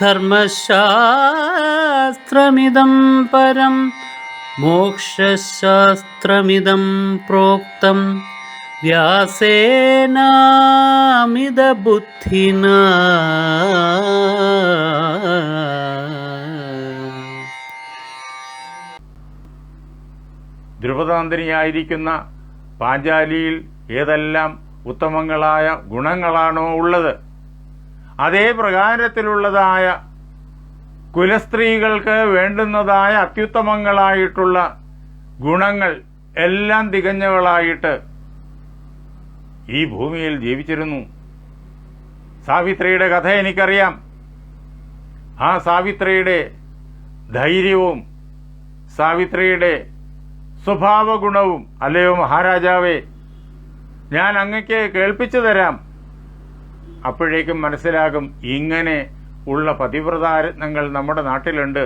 ധർമ്മശാസ്ത്രമിദം പരം മോക്ഷശാസ്ത്രമിതം പ്രോക്തം. വ്യാസേനാമിതബുദ്ധിന. ധ്രുപതാന്തരിയായിരിക്കുന്ന പാഞ്ചാലിയിൽ ഏതെല്ലാം ഉത്തമങ്ങളായ ഗുണങ്ങളാണോ ഉള്ളത്? അതേ പ്രകാരത്തിലുള്ളതായ കുലസ്ത്രീകൾക്ക് വേണ്ടുന്നതായ അത്യുത്തമങ്ങളായിട്ടുള്ള ഗുണങ്ങൾ എല്ലാം തികഞ്ഞവളായിട്ട് ഈ ഭൂമിയിൽ ജീവിച്ചിരുന്നു. സാവിത്രിയുടെ കഥ എനിക്കറിയാം. ആ സാവിത്രിയുടെ ധൈര്യവും സാവിത്രിയുടെ സ്വഭാവഗുണവും അല്ലയോ മഹാരാജാവേ ഞാൻ അങ്ങക്ക് കേൾപ്പിച്ചു തരാം. അപ്പോഴേക്കും മനസ്സിലാകും ഇങ്ങനെ ഉള്ള പതിവ്രതാരത്നങ്ങൾ നമ്മുടെ നാട്ടിലുണ്ട്.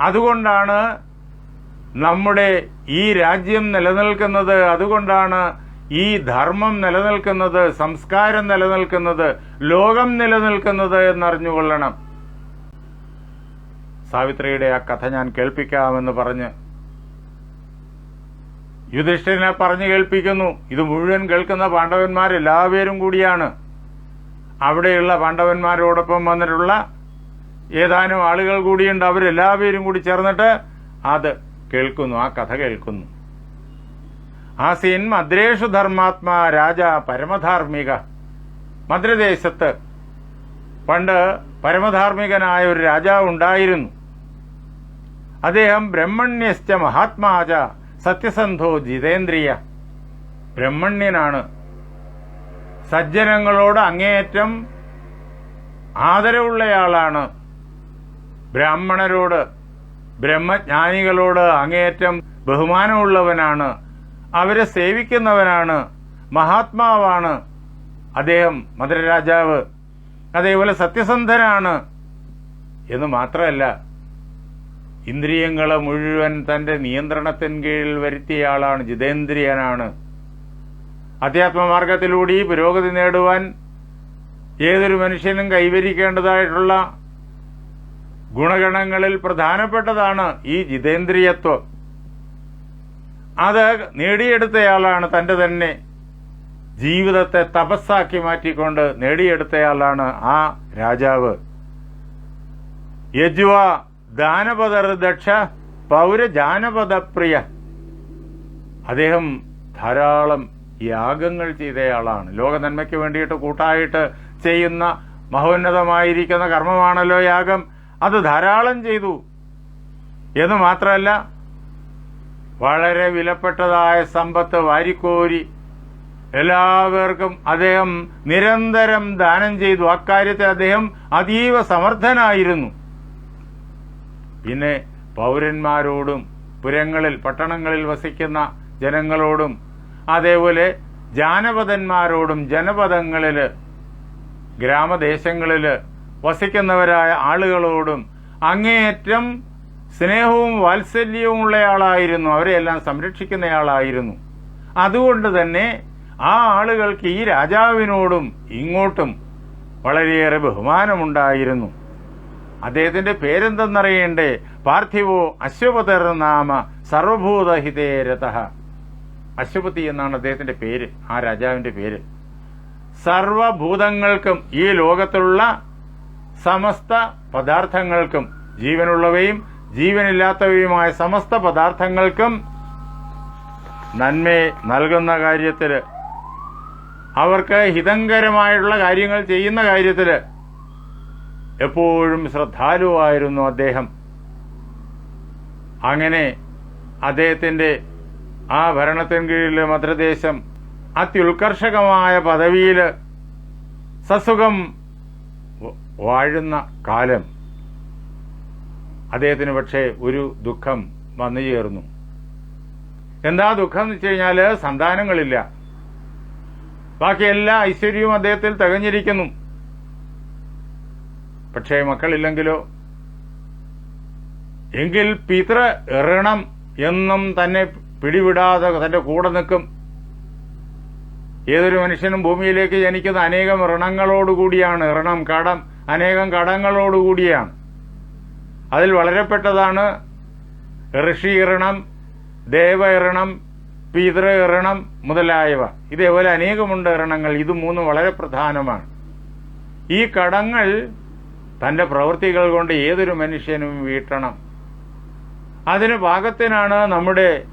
അതുകൊണ്ടാണ് നമ്മുടെ ഈ രാജ്യം നിലനിൽക്കുന്നത്. അതുകൊണ്ടാണ് ഈ ധർമ്മം നിലനിൽക്കുന്നത് സംസ്കാരം നിലനിൽക്കുന്നത് ലോകം നിലനിൽക്കുന്നത് എന്നറിഞ്ഞുകൊള്ളണം. സാവിത്രിയുടെ ആ കഥ ഞാൻ കേൾപ്പിക്കാമെന്ന് പറഞ്ഞ് യുധിഷ്ഠിരനെ പറഞ്ഞു കേൾപ്പിക്കുന്നു. ഇത് മുഴുവൻ കേൾക്കുന്ന പാണ്ഡവന്മാരെല്ലാവരും കൂടിയാണ്. അവിടെയുള്ള പാണ്ഡവന്മാരോടൊപ്പം വന്നിട്ടുള്ള ഏതാനും ആളുകൾ കൂടിയുണ്ട്. അവരെല്ലാവരും കൂടി ചേർന്നിട്ട് അത് കേൾക്കുന്നു. ആ കഥ കേൾക്കുന്നു. ആസീൻ മദ്രേഷു ധർമാത്മാ രാജ പരമധാർമ്മിക. മദ്രദേശത്ത് പണ്ട് പരമധാർമ്മികനായ ഒരു രാജാവ് ഉണ്ടായിരുന്നു. അദ്ദേഹം ബ്രഹ്മണ്യശ്ച മഹാത്മാജ സത്യസന്ധോ ജിതേന്ദ്രിയ. ബ്രഹ്മണ്യനാണ് സജ്ജനങ്ങളോട് അങ്ങേയറ്റം ആദരവുള്ളയാളാണ്. ബ്രാഹ്മണരോട് ബ്രഹ്മജ്ഞാനികളോട് അങ്ങേയറ്റം ബഹുമാനമുള്ളവനാണ്. അവരെ സേവിക്കുന്നവനാണ്. മഹാത്മാവാണ് അദ്ദേഹം മധുരരാജാവ്. അതേപോലെ സത്യസന്ധനാണ്. എന്ന് മാത്രമല്ല ഇന്ദ്രിയങ്ങളെ മുഴുവൻ തന്റെ നിയന്ത്രണത്തിൻ കീഴിൽ വരുത്തിയയാളാണ് ജിതേന്ദ്രിയനാണ്. അധ്യാത്മമാർഗത്തിലൂടെ പുരോഗതി നേടുവാൻ ഏതൊരു മനുഷ്യനും കൈവരിക്കേണ്ടതായിട്ടുള്ള ഗുണഗണങ്ങളിൽ പ്രധാനപ്പെട്ടതാണ് ഈ ജിതേന്ദ്രിയത്വം. അത് നേടിയെടുത്തയാളാണ് തന്റെ തന്നെ ജീവിതത്തെ തപസ്സാക്കി മാറ്റിക്കൊണ്ട് നേടിയെടുത്തയാളാണ് ആ രാജാവ്. യജുവ ദാനപദർ ദക്ഷ പൗരജാനപദപ്രിയ. അദ്ദേഹം ധാരാളം യാഗങ്ങൾ ചെയ്തയാളാണ്. ലോക നന്മയ്ക്ക് വേണ്ടിയിട്ട് കൂട്ടായിട്ട് ചെയ്യുന്ന മഹോന്നതമായിരിക്കുന്ന കർമ്മമാണല്ലോ യാഗം. അത് ധാരാളം ചെയ്തു. എന്ന് മാത്രമല്ല വളരെ വിലപ്പെട്ടതായ സമ്പത്ത് വാരിക്കോരി എല്ലാവർക്കും അദ്ദേഹം നിരന്തരം ദാനം ചെയ്തു. അക്കാര്യത്തിൽ അദ്ദേഹം അതീവ സമർത്ഥനായിരുന്നു. പിന്നെ പൗരന്മാരോടും പുരങ്ങളിൽ പട്ടണങ്ങളിൽ വസിക്കുന്ന ജനങ്ങളോടും അതേപോലെ ജാനപദന്മാരോടും ജനപദങ്ങളിൽ ഗ്രാമദേശങ്ങളിൽ വസിക്കുന്നവരായ ആളുകളോടും അങ്ങേയറ്റം സ്നേഹവും വാത്സല്യവും ഉള്ളയാളായിരുന്നു അവരെയെല്ലാം സംരക്ഷിക്കുന്നയാളായിരുന്നു. അതുകൊണ്ട് തന്നെ ആ ആളുകൾക്ക് ഈ രാജാവിനോടും ഇങ്ങോട്ടും വളരെയേറെ ബഹുമാനമുണ്ടായിരുന്നു. അദ്ദേഹത്തിന്റെ പേരെന്തെന്നറിയണ്ടേ? പാർത്ഥിവോ അശ്വപതർ നാമ അശ്വപതി എന്നാണ് അദ്ദേഹത്തിന്റെ പേര് ആ രാജാവിന്റെ പേര്. സർവഭൂതങ്ങൾക്കും ഈ ലോകത്തുള്ള സമസ്ത പദാർത്ഥങ്ങൾക്കും ജീവനുള്ളവയും ജീവനില്ലാത്തവയുമായ സമസ്ത പദാർത്ഥങ്ങൾക്കും നന്മയെ നൽകുന്ന കാര്യത്തിൽ അവർക്ക് ഹിതങ്കരമായിട്ടുള്ള കാര്യങ്ങൾ ചെയ്യുന്ന കാര്യത്തിൽ എപ്പോഴും ശ്രദ്ധാലുവായിരുന്നു അദ്ദേഹം. അങ്ങനെ അദ്ദേഹത്തിന്റെ ആ ഭരണത്തിന് കീഴിൽ മദ്രദേശം അത്യുത്കർഷകമായ പദവിയിൽ സസുഖം വാഴുന്ന കാലം. അദ്ദേഹത്തിന് പക്ഷേ ഒരു ദുഃഖം വന്നു ചേർന്നു. എന്താ ദുഃഖം എന്ന് വെച്ച് കഴിഞ്ഞാൽ സന്താനങ്ങളില്ല. ബാക്കി എല്ലാ ഐശ്വര്യവും അദ്ദേഹത്തിൽ തികഞ്ഞിരിക്കുന്നു. പക്ഷേ മക്കളില്ലെങ്കിലോ? എങ്കിൽ പിതൃ ഋണം എന്നും തന്നെ പിടിവിടാതെ തന്റെ കൂടെ നിൽക്കും. ഏതൊരു മനുഷ്യനും ഭൂമിയിലേക്ക് ജനിക്കുന്ന അനേകം ഋണങ്ങളോടുകൂടിയാണ്. ഋണം കടം അനേകം കടങ്ങളോടുകൂടിയാണ്. അതിൽ വളരെ പെട്ടതാണ് ഋഷി ഋണം ദേവ ഋണം പിതൃ ഋണം മുതലായവ. ഇതേപോലെ അനേകമുണ്ട് ഋണങ്ങൾ. ഇത് മൂന്ന് വളരെ പ്രധാനമാണ്. ഈ കടങ്ങൾ തന്റെ പ്രവൃത്തികൾ കൊണ്ട് ഏതൊരു മനുഷ്യനും വീട്ടണം. അതിന് പാകത്തിനാണ് നമ്മുടെ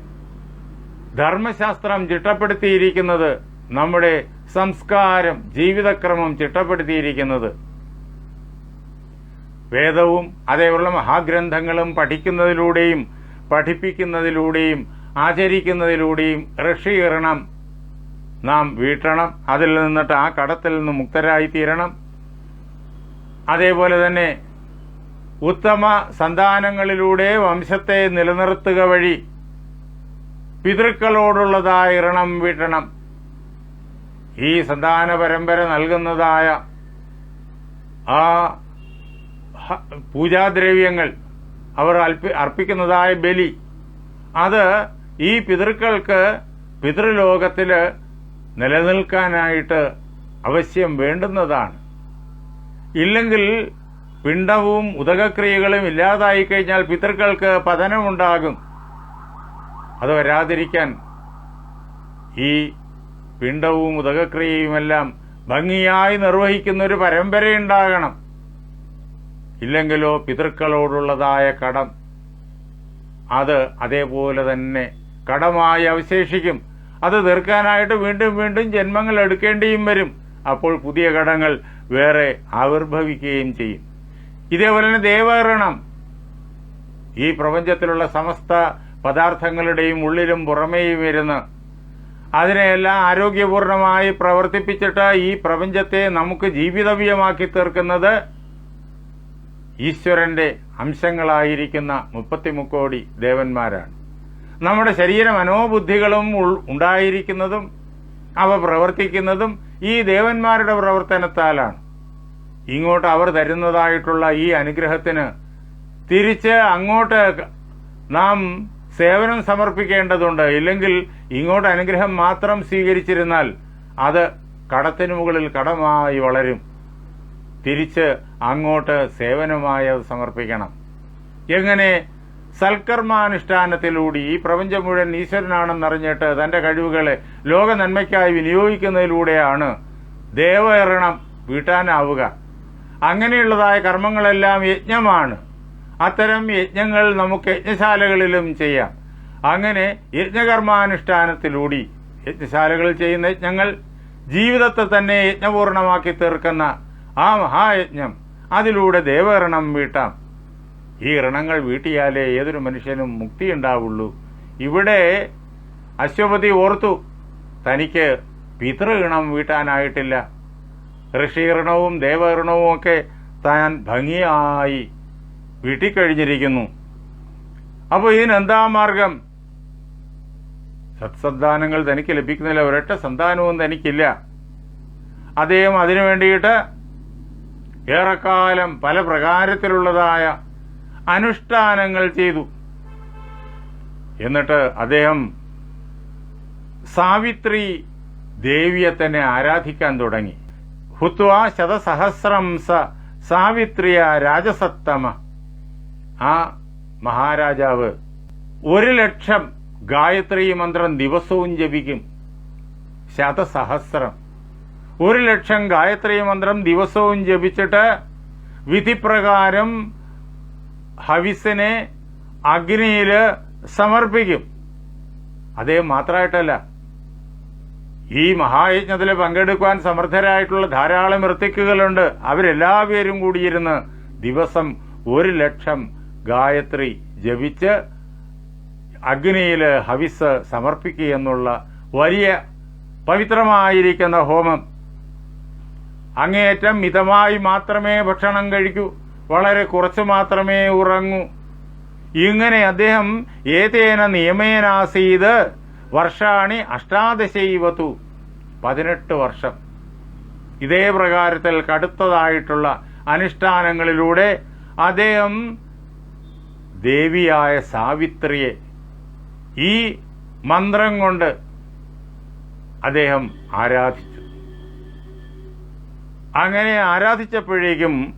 ധർമ്മശാസ്ത്രം ചിട്ടപ്പെടുത്തിയിരിക്കുന്നത് നമ്മുടെ സംസ്കാരം ജീവിതക്രമം ചിട്ടപ്പെടുത്തിയിരിക്കുന്നത്. വേദവും അതേപോലുള്ള മഹാഗ്രന്ഥങ്ങളും പഠിക്കുന്നതിലൂടെയും പഠിപ്പിക്കുന്നതിലൂടെയും ആചരിക്കുന്നതിലൂടെയും ഋഷികരണം നാം വീട്ടണം അതിൽ നിന്നിട്ട് ആ കടത്തിൽ നിന്ന് മുക്തരായിത്തീരണം. അതേപോലെ തന്നെ ഉത്തമ സന്താനങ്ങളിലൂടെ വംശത്തെ നിലനിർത്തുക വഴി പിതൃക്കളോടുള്ളതായ ഋണം വീട്ടണം. ഈ സന്താന പരമ്പര നൽകുന്നതായ ആ പൂജാദ്രവ്യങ്ങൾ അവർ അർപ്പിക്കുന്നതായ ബലി അത് ഈ പിതൃക്കൾക്ക് പിതൃലോകത്തിൽ നിലനിൽക്കാനായിട്ട് അവശ്യം വേണ്ടുന്നതാണ്. ഇല്ലെങ്കിൽ പിണ്ടവും ഉദകക്രിയകളും ഇല്ലാതായി കഴിഞ്ഞാൽ പിതൃക്കൾക്ക് പതനമുണ്ടാകും. അത് വരാതിരിക്കാൻ ഈ പിണ്ടവും ഉദകക്രിയയുമെല്ലാം ഭംഗിയായി നിർവഹിക്കുന്ന ഒരു പരമ്പരയുണ്ടാകണം. ഇല്ലെങ്കിലോ പിതൃക്കളോടുള്ളതായ കടം അത് അതേപോലെ തന്നെ കടമായി അവശേഷിക്കും. അത് തീർക്കാനായിട്ട് വീണ്ടും വീണ്ടും ജന്മങ്ങൾ എടുക്കേണ്ടിയും വരും. അപ്പോൾ പുതിയ കടങ്ങൾ വേറെ ആവിർഭവിക്കുകയും ചെയ്യും. ഇതേപോലെ തന്നെ ദേവകരണം ഈ പ്രപഞ്ചത്തിലുള്ള സമസ്ത പദാർത്ഥങ്ങളുടെയും ഉള്ളിലും പുറമേയും ഇരുന്ന് അതിനെയെല്ലാം ആരോഗ്യപൂർണമായി പ്രവർത്തിപ്പിച്ചിട്ട് ഈ പ്രപഞ്ചത്തെ നമുക്ക് ജീവിതവ്യമാക്കി തീർക്കുന്നത് ഈശ്വരന്റെ അംശങ്ങളായിരിക്കുന്ന മുപ്പത്തിമുക്കോടി ദേവന്മാരാണ്. നമ്മുടെ ശരീര മനോബുദ്ധികളും ഉണ്ടായിരിക്കുന്നതും അവ പ്രവർത്തിക്കുന്നതും ഈ ദേവന്മാരുടെ പ്രവർത്തനത്താലാണ്. ഇങ്ങോട്ട് അവർ തരുന്നതായിട്ടുള്ള ഈ അനുഗ്രഹത്തിന് തിരിച്ച് അങ്ങോട്ട് നാം സേവനം സമർപ്പിക്കേണ്ടതുണ്ട്. ഇല്ലെങ്കിൽ ഇങ്ങോട്ട് അനുഗ്രഹം മാത്രം സ്വീകരിച്ചിരുന്നാൽ അത് കടത്തിനു മുകളിൽ കടമായി വളരും. തിരിച്ച് അങ്ങോട്ട് സേവനമായി അത് സമർപ്പിക്കണം. എങ്ങനെ? സൽക്കർമാനുഷ്ഠാനത്തിലൂടെ ഈ പ്രപഞ്ചം മുഴുവൻ ഈശ്വരനാണെന്നറിഞ്ഞിട്ട് തന്റെ കഴിവുകളെ ലോക നന്മയ്ക്കായി വിനിയോഗിക്കുന്നതിലൂടെയാണ് ദേവയറണം വീട്ടാനാവുക. അങ്ങനെയുള്ളതായ കർമ്മങ്ങളെല്ലാം യജ്ഞമാണ്. അത്തരം യജ്ഞങ്ങൾ നമുക്ക് യജ്ഞശാലകളിലും ചെയ്യാം. അങ്ങനെ യജ്ഞകർമാനുഷ്ഠാനത്തിലൂടി യജ്ഞശാലകളിൽ ചെയ്യുന്ന യജ്ഞങ്ങൾ ജീവിതത്തെ തന്നെ യജ്ഞപൂർണമാക്കി തീർക്കുന്ന ആ മഹായജ്ഞം അതിലൂടെ ദേവകരണം വീട്ടാം. ഈ ഋണങ്ങൾ വീട്ടിയാലേ ഏതൊരു മനുഷ്യനും മുക്തി ഉണ്ടാവുള്ളൂ ഇവിടെ അശ്വപതി ഓർത്തു തനിക്ക് പിതൃഗണം വീട്ടാനായിട്ടില്ല. ഋഷി ഋണവും ദേവഋണവും ഒക്കെ താൻ ഭംഗിയായി വീട്ടിക്കഴിഞ്ഞിരിക്കുന്നു. അപ്പോൾ ഇതിനെന്താ മാർഗം? സത്സന്താനങ്ങൾ തനിക്ക് ലഭിക്കുന്നില്ല ഒരൊറ്റ സന്താനവും തനിക്കില്ല. അദ്ദേഹം അതിനു വേണ്ടിയിട്ട് ഏറെക്കാലം പല പ്രകാരത്തിലുള്ളതായ അനുഷ്ഠാനങ്ങൾ ചെയ്തു. എന്നിട്ട് അദ്ദേഹം സാവിത്രി ദേവിയെ തന്നെ ആരാധിക്കാൻ തുടങ്ങി. ഹുത്വ ശതസഹസ്രം സ സാവിത്രിയ രാജസത്തമ. ആ മഹാരാജാവ് ഒരു ലക്ഷം ഗായത്രി മന്ത്രം ദിവസവും ജപിക്കും. ശതസഹസ്രം. ഒരു ലക്ഷം ഗായത്രി മന്ത്രം ദിവസവും ജപിച്ചിട്ട് വിധിപ്രകാരം ഹവിസിനെ അഗ്നിയിൽ സമർപ്പിക്കും. അതേ മാത്രമായിട്ടല്ല ഈ മഹായജ്ഞത്തിൽ പങ്കെടുക്കുവാൻ സമർത്ഥരായിട്ടുള്ള ധാരാളം ഋത്തിക്കുകളുണ്ട് അവരെല്ലാവരും കൂടിയിരുന്ന് ദിവസം ഒരു ലക്ഷം ഗായത്രി ജപിച്ച് അഗ്നിയിൽ ഹവിസ് സമർപ്പിക്കുക എന്നുള്ള വലിയ പവിത്രമായിരിക്കുന്ന ഹോമം. അങ്ങേയറ്റം മിതമായി മാത്രമേ ഭക്ഷണം കഴിക്കൂ. വളരെ കുറച്ച് മാത്രമേ ഉറങ്ങൂ. ഇങ്ങനെ അദ്ദേഹം ഏതേന നിയമേനാസീത് വർഷാണി അഷ്ടാദശൈവതു പതിനെട്ട് വർഷം. ഇതേ പ്രകാരത്തിൽ കടുത്തതായിട്ടുള്ള അനുഷ്ഠാനങ്ങളിലൂടെ അദ്ദേഹം ദേവിയായ സാവിത്രിയെ ഈ മന്ത്രം കൊണ്ട് അദ്ദേഹം ആരാധിച്ചു. അങ്ങനെ ആരാധിച്ചപ്പോഴേക്കും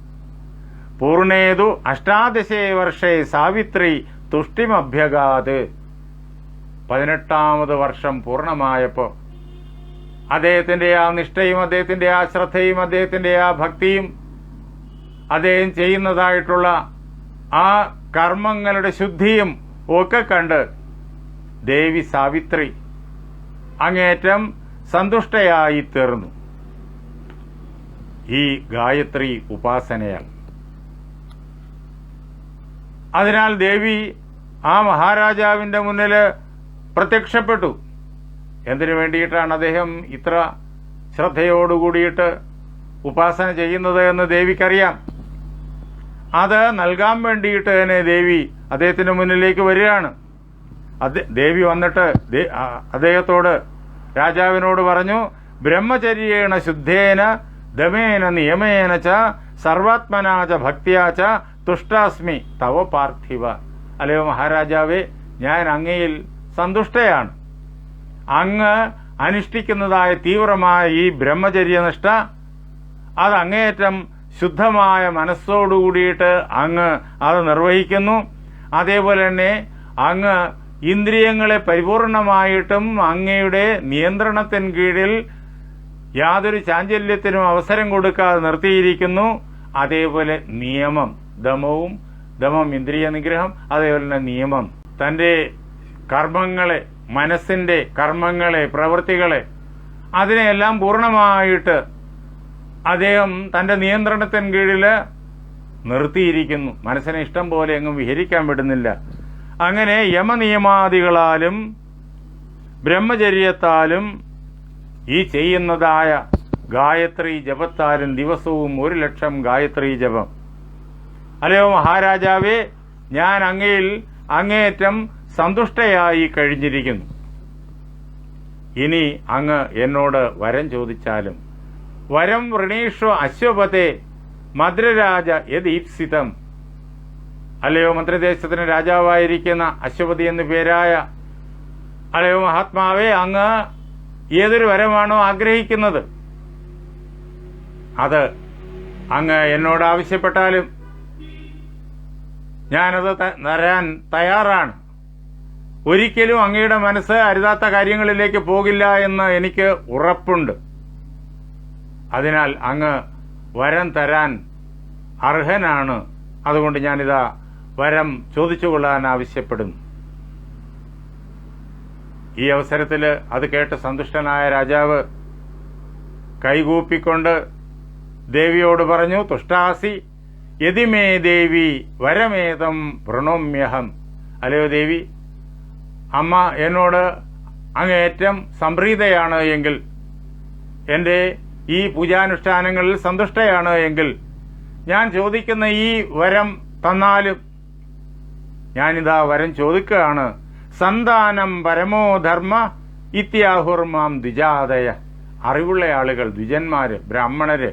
പൂർണേതു അഷ്ടാദശേ വർഷേ സാവിത്രി തുഷ്ടിമഭ്യഗാത്. പതിനെട്ടാമത് വർഷം പൂർണമായപ്പോൾ അദ്ദേഹത്തിന്റെ ആ നിഷ്ഠയും അദ്ദേഹത്തിന്റെ ആ ശ്രദ്ധയും അദ്ദേഹത്തിന്റെ ആ ഭക്തിയും അദ്ദേഹം ചെയ്യുന്നതായിട്ടുള്ള ആ കർമ്മങ്ങളുടെ ശുദ്ധിയും ഒക്കെ കണ്ട് ദേവി സാവിത്രി അങ്ങേറ്റം സന്തുഷ്ടയായി തീർന്നു. ഈ ഗായത്രി ഉപാസനയാൽ. അതിനാൽ ദേവി ആ മഹാരാജാവിന്റെ മുന്നിൽ പ്രത്യക്ഷപ്പെട്ടു. എന്തിനു വേണ്ടിയിട്ടാണ് അദ്ദേഹം ഇത്ര ശ്രദ്ധയോടുകൂടിയിട്ട് ഉപാസന ചെയ്യുന്നത് എന്ന് ദേവിക്കറിയാം. അത് നൽകാൻ വേണ്ടിയിട്ട് തന്നെ ദേവി അദ്ദേഹത്തിന്റെ മുന്നിലേക്ക് വരികയാണ്. ദേവി വന്നിട്ട് അദ്ദേഹത്തോട് രാജാവിനോട് പറഞ്ഞു ബ്രഹ്മചര്യേണ ശുദ്ധേന ദമേന നിയമേന ച സർവാത്മനാച ഭക്തിയാച തുഷ്ടാസ്മി തവ പാർത്ഥിവ. അല്ലയോ മഹാരാജാവേ ഞാൻ അങ്ങയിൽ സന്തുഷ്ടയാണ്. അങ്ങ് അനുഷ്ഠിക്കുന്നതായ തീവ്രമായ ഈ ബ്രഹ്മചര്യനിഷ്ഠ അത് അങ്ങേയറ്റം ശുദ്ധമായ മനസ്സോടുകൂടിയിട്ട് അങ്ങ് അത് നിർവഹിക്കുന്നു. അതേപോലെ തന്നെ അങ്ങ് ഇന്ദ്രിയങ്ങളെ പരിപൂർണമായിട്ടും അങ്ങയുടെ നിയന്ത്രണത്തിന് കീഴിൽ യാതൊരു ചാഞ്ചല്യത്തിനും അവസരം കൊടുക്കാതെ നിർത്തിയിരിക്കുന്നു. അതേപോലെ നിയമം ദമവും ദമം ഇന്ദ്രിയ നിഗ്രഹം അതേപോലെ തന്നെ നിയമം. തന്റെ കർമ്മങ്ങളെ മനസ്സിന്റെ കർമ്മങ്ങളെ പ്രവൃത്തികളെ അതിനെയെല്ലാം പൂർണമായിട്ട് അദ്ദേഹം തന്റെ നിയന്ത്രണത്തിന് കീഴിൽ നിർത്തിയിരിക്കുന്നു. മനസ്സിനെ ഇഷ്ടം പോലെ എങ്ങും വിഹരിക്കാൻ വിടുന്നില്ല. അങ്ങനെ യമനിയമാദികളാലും ബ്രഹ്മചര്യത്താലും ഈ ചെയ്യുന്നതായ ഗായത്രി ജപത്താലും ദിവസവും ഒരു ലക്ഷം ഗായത്രി ജപം. അല്ലയോ മഹാരാജാവേ? ഞാൻ അങ്ങയിൽ അങ്ങേയറ്റം സന്തുഷ്ടയായി കഴിഞ്ഞിരിക്കുന്നു. ഇനി അങ്ങ് എന്നോട് വരം ചോദിച്ചാലും വരം വൃണീഷ്വ അശ്വപതേ മധുരരാജ യദീപ്സിതം. അല്ലയോ മന്ത്രിദേശത്തിന് രാജാവായിരിക്കുന്ന അശ്വപതി എന്നു പേരായ അല്ലയോ മഹാത്മാവേ അങ്ങ് ഏതൊരു വരമാണോ ആഗ്രഹിക്കുന്നത്? അത് അങ്ങ് എന്നോട് ആവശ്യപ്പെട്ടാലും ഞാനത് തരാൻ തയ്യാറാണ്. ഒരിക്കലും അങ്ങയുടെ മനസ്സ് അരുതാത്ത കാര്യങ്ങളിലേക്ക് പോകില്ല എന്ന് എനിക്ക് ഉറപ്പുണ്ട്. അതിനാൽ അങ്ങ് വരം തരാൻ അർഹനാണ്. അതുകൊണ്ട് ഞാനിതാ വരം ചോദിച്ചുകൊള്ളാൻ ആവശ്യപ്പെടുന്നു. ഈ അവസരത്തിൽ അത് കേട്ട് സന്തുഷ്ടനായ രാജാവ് കൈകൂപ്പിക്കൊണ്ട് ദേവിയോട് പറഞ്ഞു തുഷ്ടാസി യതിമേ ദേവി വരമേതം പ്രണോമ്യഹം അല്ലയോ ദേവി അമ്മ എന്നോട് അങ്ങേറ്റം സംപ്രീതയാണ് എങ്കിൽ എന്റെ ഈ പൂജാനുഷ്ഠാനങ്ങളിൽ സന്തുഷ്ടയാണ് എങ്കിൽ ഞാൻ ചോദിക്കുന്ന ഈ വരം തന്നാലും ഞാനിതാ വരം ചോദിക്കുകയാണ്. സന്താനം പരമോ ധർമ്മ ഇത്യാഹുർമാം ദ്വിജാതയ. അറിവുള്ള ആളുകൾ ദ്വിജന്മാര് ബ്രാഹ്മണര്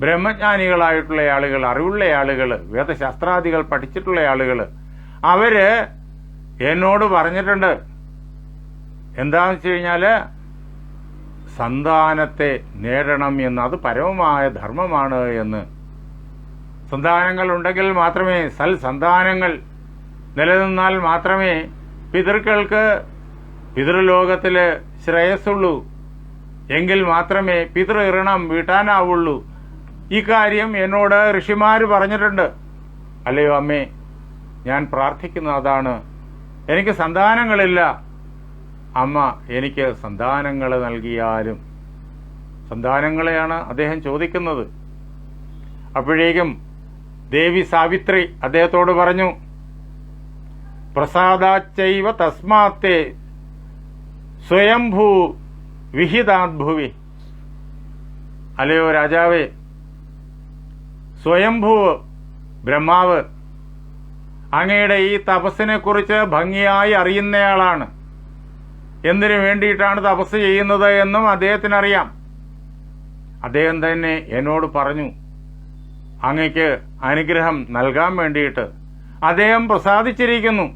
ബ്രഹ്മജ്ഞാനികളായിട്ടുള്ള ആളുകൾ അറിവുള്ള ആളുകൾ വേദശാസ്ത്രാദികൾ പഠിച്ചിട്ടുള്ള ആളുകൾ അവർ എന്നോട് പറഞ്ഞിട്ടുണ്ട്. എന്താന്ന് വെച്ച് കഴിഞ്ഞാൽ സന്താനത്തെ നേടണം എന്ന് അത് പരമമായ ധർമ്മമാണ് എന്ന്. സന്താനങ്ങൾ ഉണ്ടെങ്കിൽ മാത്രമേ സൽ സന്താനങ്ങൾ നിലനിന്നാൽ മാത്രമേ പിതൃക്കൾക്ക് പിതൃലോകത്തിൽ ശ്രേയസ്സുള്ളൂ. എങ്കിൽ മാത്രമേ പിതൃ ഇറണം വീട്ടാനാവുള്ളൂ. ഇക്കാര്യം എന്നോട് ഋഷിമാർ പറഞ്ഞിട്ടുണ്ട്. അല്ലയോ അമ്മേ ഞാൻ പ്രാർത്ഥിക്കുന്ന അതാണ്. എനിക്ക് സന്താനങ്ങളില്ല. അമ്മ എനിക്ക് സന്താനങ്ങൾ നൽകിയാലും സന്താനങ്ങളെയാണ് അദ്ദേഹം ചോദിക്കുന്നത്. അപ്പോഴേക്കും ദേവി സാവിത്രി അദ്ദേഹത്തോട് പറഞ്ഞു പ്രസാദാച്ചൈവ തസ്മാത്തെ സ്വയംഭൂ വിഹിതാദ്ഭുവി അല്ലയോ രാജാവേ സ്വയംഭൂ ബ്രഹ്മാവ് അങ്ങയുടെ ഈ തപസ്സിനെ കുറിച്ച് ഭംഗിയായി അറിയുന്നയാളാണ്. എന്തിനു വേണ്ടിയിട്ടാണ് തപസ് ചെയ്യുന്നത് എന്നും അദ്ദേഹത്തിനറിയാം. അദ്ദേഹം തന്നെ എന്നോട് പറഞ്ഞു അങ്ങയ്ക്ക് അനുഗ്രഹം നൽകാൻ വേണ്ടിയിട്ട് അദ്ദേഹം പ്രസാദിച്ചിരിക്കുന്നു.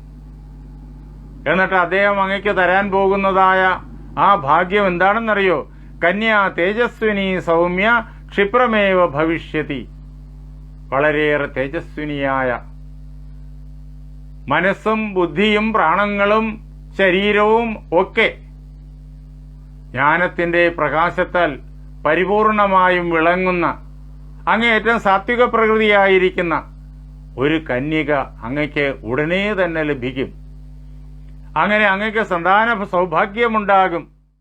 എന്നിട്ട് അദ്ദേഹം അങ്ങയ്ക്ക് തരാൻ പോകുന്നതായ ആ ഭാഗ്യം എന്താണെന്നറിയോ? കന്യാ തേജസ്വിനി സൗമ്യ ക്ഷിപ്രമേവ ഭവിഷ്യതി. വളരെയേറെ തേജസ്വിനിയായ മനസ്സും ബുദ്ധിയും പ്രാണങ്ങളും ശരീരവും ഒക്കെ ജ്ഞാനത്തിന്റെ പ്രകാശത്താൽ പരിപൂർണമായും വിളങ്ങുന്ന അങ്ങേയറ്റം സാത്വിക പ്രകൃതിയായിരിക്കുന്ന ഒരു കന്യക അങ്ങയ്ക്ക് ഉടനെ തന്നെ ലഭിക്കും. അങ്ങനെ അങ്ങയ്ക്ക് സന്താന സൗഭാഗ്യമുണ്ടാകും.